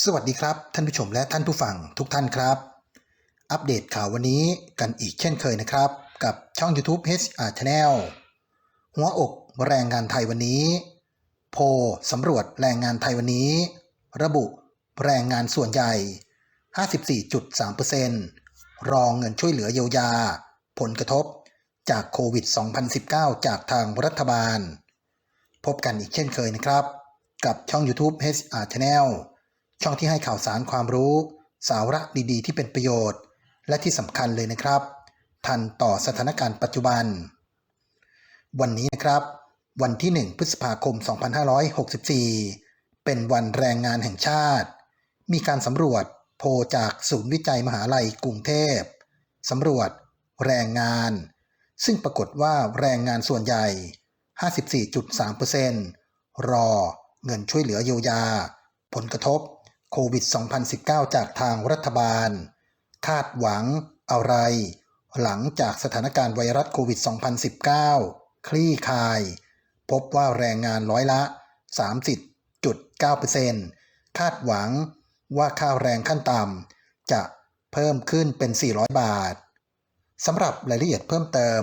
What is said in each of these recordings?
สวัสดีครับ ท่านผู้ชมและท่านผู้ฟังทุกท่านครับ อัปเดตข่าววันนี้กันอีกเช่นเคยนะครับ กับช่อง YouTube HR Channel หัวอกแรงงานไทยวันนี้ โพสำรวจแรงงานไทยวันนี้ ระบุแรงงานส่วนใหญ่ 54.3%รองเงินช่วยเหลือเยียวยา ผลกระทบจากโควิด 2019 จากทางรัฐบาล พบกันอีกเช่นเคยนะครับ กับช่อง YouTube HR Channel ช่องที่ให้ข่าวสารความรู้ สาระดีๆ ที่เป็นประโยชน์ และที่สำคัญเลยนะครับ ทันต่อสถานการณ์ปัจจุบัน วันนี้นะครับ วันที่ 1 พฤษภาคม 2564 เป็นวันแรงงานแห่งชาติ มีการสำรวจโพจากศูนย์วิจัยมหาลัยกรุงเทพสำรวจ แรงงาน ซึ่งปรากฏว่าแรงงานส่วนใหญ่ 54.3%รอเงินช่วยเหลือเยียวยา ผลกระทบ โควิด 2019 จากทางรัฐบาล คาดหวังอะไร หลังจากสถานการณ์ไวรัสโควิด 2019 คลี่คลาย พบว่าแรงงานร้อยละ 30.9%คาดหวังว่าค่าแรงขั้นต่ำจะเพิ่มขึ้นเป็น 400 บาท สำหรับรายละเอียดเพิ่มเติม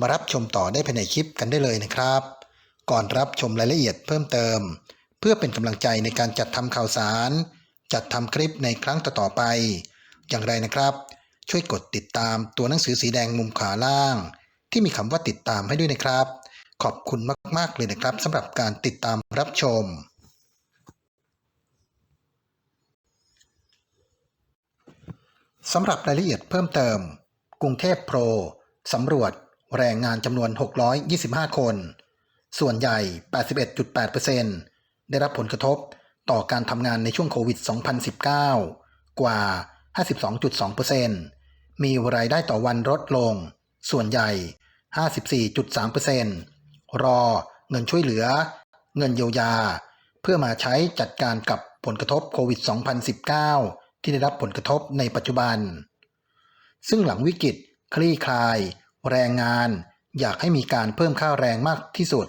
มารับชมต่อได้ภายในคลิปกันได้เลยนะครับ ก่อนรับชมรายละเอียดเพิ่มเติม เพื่อเป็นกำลังใจในการจัดทำข่าวสาร จัดทำคลิปในครั้งต่อๆไป อย่างไรนะครับ ช่วยกดติดตามตัวหนังสือสีแดงมุมขวาล่าง ที่มีคำว่าติดตามให้ด้วยนะครับ ขอบคุณมากๆเลยนะครับสำหรับการติดตามรับชมสำหรับรายละเอียดเพิ่มเติม กรุงเทพโปรสำรวจแรงงานจำนวน 625 คน ส่วนใหญ่ 81.8%ได้รับผลกระทบ ต่อการทำงานในช่วงโควิด 2019 กว่า 52.2%มีรายได้ต่อวันลดลง ส่วนใหญ่ 54.3%รอเงินช่วยเหลือ เงินเยียวยา เพื่อมาใช้จัดการกับผลกระทบโควิด 2019 ที่ได้รับผลกระทบในปัจจุบัน ซึ่งหลังวิกฤตคลี่คลาย แรงงาน อยากให้มีการเพิ่มค่าแรงมากที่สุด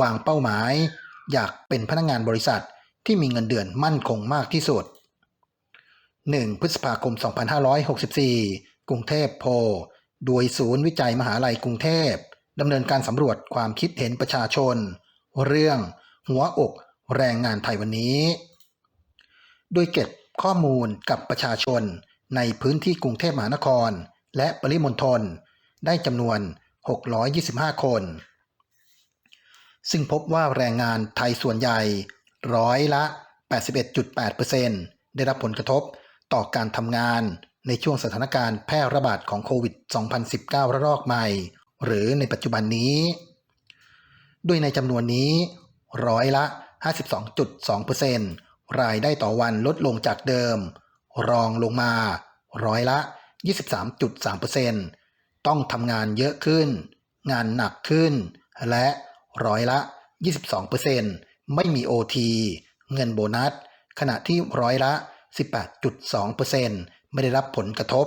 วางเป้าหมาย อยากเป็นพนักงงานบริษัท ที่มีเงินเดือนมั่นคงมากที่สุด 1. พฤษภาคม 2564 กรุงเทพโพโดยศูนย์วิจัยมหาลัยกรุงเทพดำเนินการสำรวจความคิดเห็นประชาชน เรื่องหัวอกแรงงานไทยวันนี้ โดยเก็บข้อมูลกับประชาชนในพื้นที่กรุงเทพมหานคร และปริมณฑลได้จำนวน 625 คน ซึ่งพบว่าแรงงานไทยส่วนใหญ่ ร้อยละ 81.8%ได้รับผลกระทบต่อการทำงานในช่วงสถานการณ์แพร่ระบาดของโควิด 2019 ระลอกใหม่ หรือในปัจจุบันนี้โดยในจำนวนนี้ ร้อยละ 52.2%รายได้ต่อวันลดลงจากเดิม รองลงมา ร้อยละ 23.3%ต้องทำงานเยอะขึ้น งานหนักขึ้น และร้อยละ 22% ไม่มี OT เงินโบนัส ขณะที่ร้อยละ 18.2%ไม่ได้รับผลกระทบ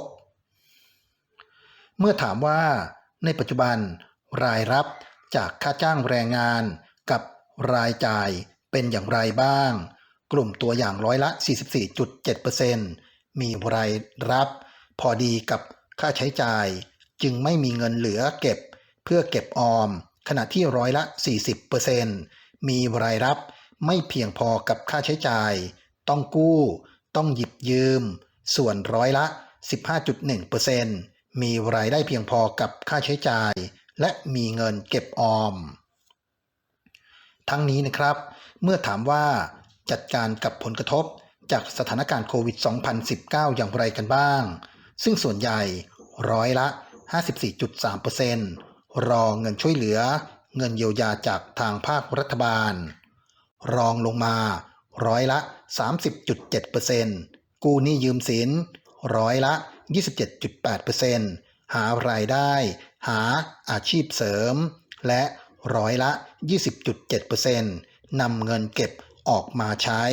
เมื่อถามว่าในปัจจุบันรายรับจากค่าจ้างแรงงานกับรายจ่ายเป็นอย่างไรบ้าง กลุ่มตัวอย่างร้อยละ 44.7%มีรายรับพอดีกับค่าใช้จ่าย จึงไม่มีเงินเหลือเก็บเพื่อเก็บออม ขณะที่ร้อยละ 40% มีรายรับไม่เพียงพอกับค่าใช้จ่าย ต้องกู้ ต้องหยิบยืม ส่วนร้อยละ 15.1%มีรายได้เพียงพอกับค่าใช้จ่าย และมีเงินเก็บออม ทั้งนี้นะครับ เมื่อถามว่าจัดการกับผลกระทบจากสถานการณ์โควิด 2019 อย่างไรกันบ้าง ซึ่งส่วนใหญ่ร้อยละ 54.3%รอเงินช่วยเหลือ เงินเยียวยาจากทางภาครัฐบาล รองลงมาร้อยละ 30.7%กู้หนี้ยืมสินร้อยละ 27.8%หารายได้ หาอาชีพเสริม และร้อยละ 20.7%นำเงินเก็บออกมาใช้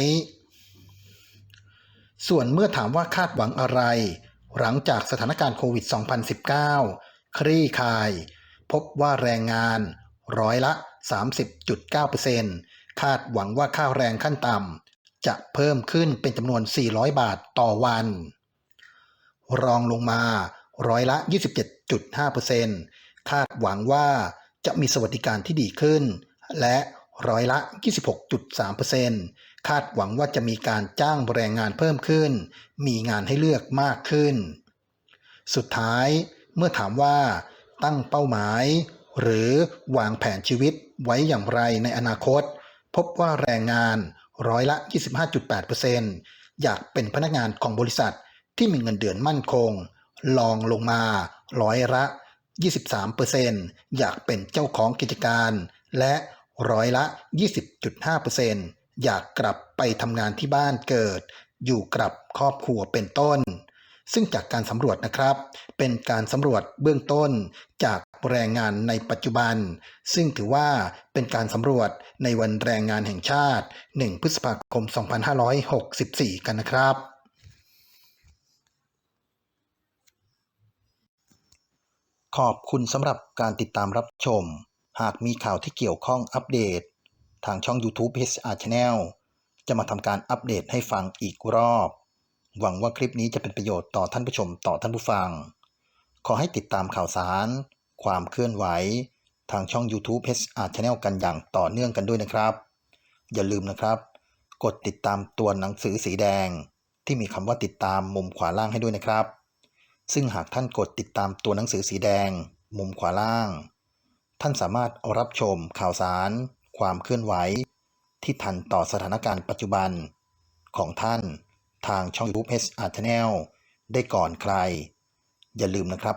ส่วนเมื่อถามว่าคาดหวังอะไร หลังจากสถานการณ์โควิด 2019 คลี่คลาย พบว่าแรงงาน ร้อยละ 30.9%คาดหวังว่าค่าแรงขั้นต่ำจะเพิ่มขึ้นเป็นจำนวน 400 บาทต่อวัน รองลงมาร้อยละ 27.5%คาดหวังว่าจะมีสวัสดิการที่ดีขึ้น และร้อยละ 26.3%คาดหวังว่าจะมีการจ้างแรงงานเพิ่มขึ้น มีงานให้เลือกมากขึ้น สุดท้ายเมื่อถามว่าตั้งเป้าหมาย หรือวางแผนชีวิตไว้อย่างไรในอนาคต พบว่าแรงงานร้อยละ 25.8%อยากเป็นพนักงานของบริษัทที่มีเงินเดือนมั่นคง ลองลงมาร้อยละ 23%อยากเป็นเจ้าของกิจการ และร้อยละ 20.5%อยากกลับไปทำงานที่บ้านเกิด อยู่กับครอบครัวเป็นต้นซึ่งจากการสำรวจนะครับ เป็นการสำรวจเบื้องต้นจาก แรงงานในปัจจุบัน ซึ่งถือว่าเป็นการสำรวจในวันแรงงานแห่งชาติ 1 พฤษภาคม 2564 กันนะครับขอบคุณสำหรับการติดตามรับชม หากมีข่าวที่เกี่ยวข้องอัปเดต ทางช่อง YouTube HR Channel จะมาทำการอัปเดตให้ฟังอีกรอบ หวังว่าคลิปนี้จะเป็นประโยชน์ต่อท่านผู้ชมต่อท่านผู้ฟัง ขอให้ติดตามข่าวสาร ความเคลื่อนไหว ทางช่อง YouTube HR Channel กันอย่างต่อเนื่องกันด้วยนะครับ อย่าลืมนะครับ กดติดตามตัวหนังสือสีแดง ที่มีคำว่าติดตามมุมขวาล่างให้ด้วยนะครับ ซึ่งหากท่านกดติดตามตัวหนังสือสีแดง มุมขวาล่าง ท่านสามารถรับชมข่าวสาร ความเคลื่อนไหว ที่ทันต่อสถานการณ์ปัจจุบัน ของท่านทางช่อง YouTube HR Channel ได้ก่อนใคร อย่าลืมนะครับ